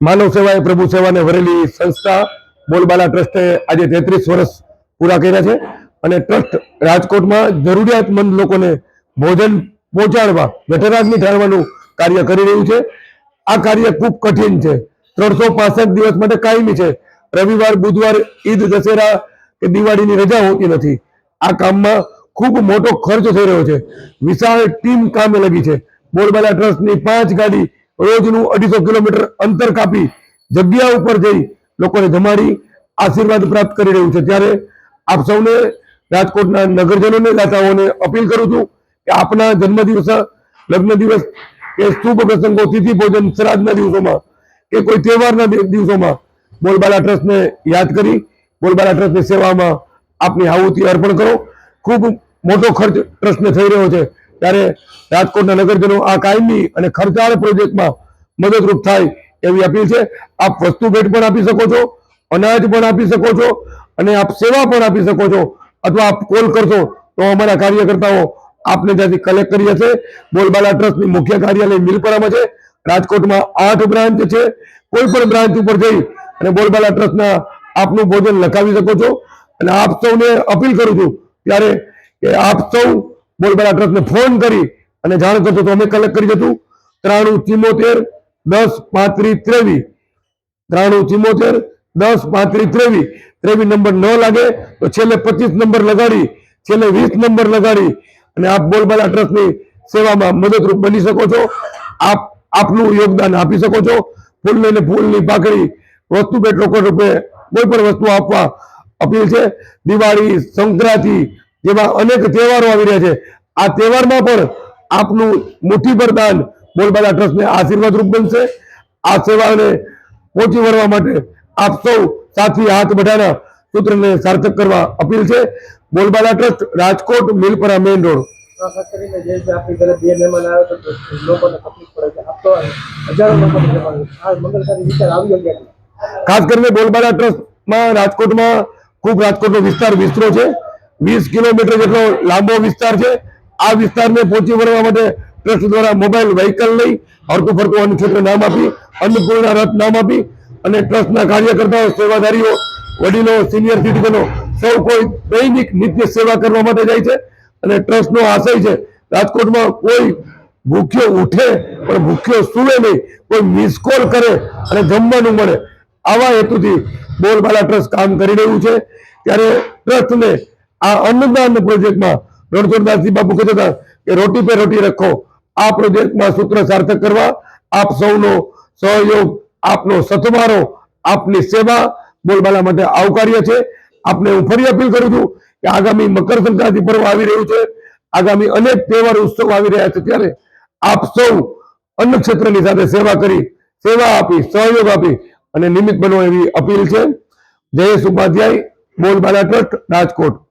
માનવ સેવાએ પ્રભુ સેવાને વરેલી સંસ્થા બોલબાલા ટ્રસ્ટે આજે તેત્રીસ વર્ષ પૂરા કર્યા છે અને ટ્રસ્ટ રાજકોટમાં જરૂરિયાતમંદ લોકોને ભોજન પહોંચાડવા વેટરાગની ઠારવાનું કાર્ય કરી રહ્યું છે. આ કાર્ય ખૂબ કઠિન છે. ત્રણસો પાસઠ દિવસ માટે કાયમી છે. રવિવાર, બુધવાર, ઈદ, દશેરા કે દિવાળીની રજા હોતી નથી. આ કામમાં ખૂબ મોટો ખર્ચ થઈ રહ્યો છે. વિશાળ ટીમ કામે લગી છે. બોલબાલા ટ્રસ્ટની પાંચ ગાડી રોજનું અઢીસો કિલોમીટર અંતર કાપી જગ્યા ઉપર જઈ લોકોને જમાડી આશીર્વાદ પ્રાપ્ત કરી રહ્યું છે. ત્યારે આપ સૌને રાજકોટના નગરજનોને, દાતાઓને અપીલ કરું છું કે આપના જન્મદિવસ, લગ્ન દિવસ કે શુભ પ્રસંગો, તિથિ, ભોજન, શ્રાદ્ધના દિવસોમાં કે કોઈ તહેવારના દિવસોમાં બોલબાલા ટ્રસ્ટને યાદ કરી, બોલબાલા ટ્રસ્ટની સેવામાં આપની આહુતિ અર્પણ કરો. ખૂબ મોટો ખર્ચ ટ્રસ્ટને થઈ રહ્યો છે. ત્યારે રાજકોટના નગરજનો આ કાયમી અને ખર્ચાળ પ્રોજેક્ટમાં મદદરૂપ થાય એવી અપીલ છે. આપ વસ્તુ ભેટ પણ આપી શકો છો, અનાજ પણ આપી શકો છો અને આપ સેવા પણ આપી શકો છો. અથવા આપ કોલ કરશો તો અમારા કાર્યકર્તાઓ આપને ત્યાંથી કલેક્ટ કરી હશે. બોલબાલા ટ્રસ્ટની મુખ્ય કાર્યાલય મિલપરામાં છે. રાજકોટમાં આઠ બ્રાન્ચ છે. કોઈ પણ બ્રાન્ચ ઉપર જઈ અને બોલબાલા ટ્રસ્ટના આપનું ભોજન લખાવી શકો છો. અને આપ સૌને અપીલ કરું છું ત્યારે કે આપ સૌ બોલબાલા ટ્રસ્ટને ફોન કરી અને જાણ કરતો તો અમે કલેક્ટ કરી જતું ત્રાણું ચિમોતેર, દસ પાંત્રીસ ત્રેવીસ. ત્રાણું ચિમોતેર, દસ પાંત્રીસ ત્રેવીસ. ત્રેવીસ નંબર ન લાગે તો છેલ્લે પચીસ નંબર લગાડી, છેલ્લે વીસ નંબર લગાડી અને આપ બોલબાલા ટ્રસ્ટની સેવામાં મદદરૂપ બની શકો છો. આપ, આપનું યોગદાન આપી શકો છો. ફૂલ લઈને ફૂલની પાકડી, વસ્તુ પેટ રોકડ રૂપે કોઈ પણ વસ્તુ આપવા અપીલ છે. દિવાળી, સંક્રાંતિ જેવા અનેક તહેવારો આવી રહ્યા છે. આ તહેવારમાં પણ આપનું મુઠ્ઠીભર દાન બોલબાલા ટ્રસ્ટને આશીર્વાદ રૂપ બનશે. આ સેવાને પહોંચી વળવા માટે આપ સૌ સાથી હાથ બઢાના સૂત્રને સાર્થક કરવા અપીલ છે. Bolbala trust Rajkot Milpara main road. ખાસ કરીને બોલબાલા ટ્રસ્ટમાં રાજકોટમાં ખૂબ રાજકોટનો વિસ્તાર વિસ્તરો છે. વીસ કિલોમીટર જેટલો લાંબો વિસ્તાર છે. આ વિસ્તારને પહોંચી વળવા માટે ટ્રસ્ટ દ્વારા મોબાઈલ વ્હીકલ લઈ હરતું ફરતું અન્ન ક્ષેત્ર નામ આપી, અન્નપૂર્ણા રથ નામ આપી અને ટ્રસ્ટના કાર્યકર્તાઓ, સેવાધારીઓ, વડીલો, સિનિયર સિટીઝનો સૌ કોઈ દૈનિક નિત્ય સેવા કરવા માટે જાય છે અને ટ્રસ્ટનો આશય છે રાજકોટમાં કોઈ ભૂખ્યો ઉઠે પણ ભૂખ્યો સુવે નહીં, કોઈ મિસ કોલ કરે અને જમવાનું મળે. આવા હેતુથી બોલબાલા ટ્રસ્ટ કામ કરી રહ્યું છે. ત્યારે ટ્રસ્ટને આ અન્નદાન પ્રોજેક્ટમાં રણછોડદાસજી બાપુ કહેતા હતા કે રોટી પે રોટી રખો. આ પ્રોજેક્ટમાં સૂત્ર સાર્થક કરવા આપ સૌનો સહયોગ, આપનો સથવારો આપની સેવા બોલબાલા માટે આવકાર્ય છે. આપને હું ફરી અપીલ કરું છું કે આગામી મકર સંક્રાંતિ પર્વ આવી રહ્યું છે. આગામી અનેક તહેવાર, ઉત્સવ આવી રહ્યા છે ત્યારે આપ સૌ અન્ન ક્ષેત્રની સાથે સેવા કરી, સેવા આપી, સહયોગ આપી અને નિમિત્ત બનો એવી અપીલ છે. જયેશ ઉપાધ્યાય બોલબાલા ટ્રસ્ટ, રાજકોટ.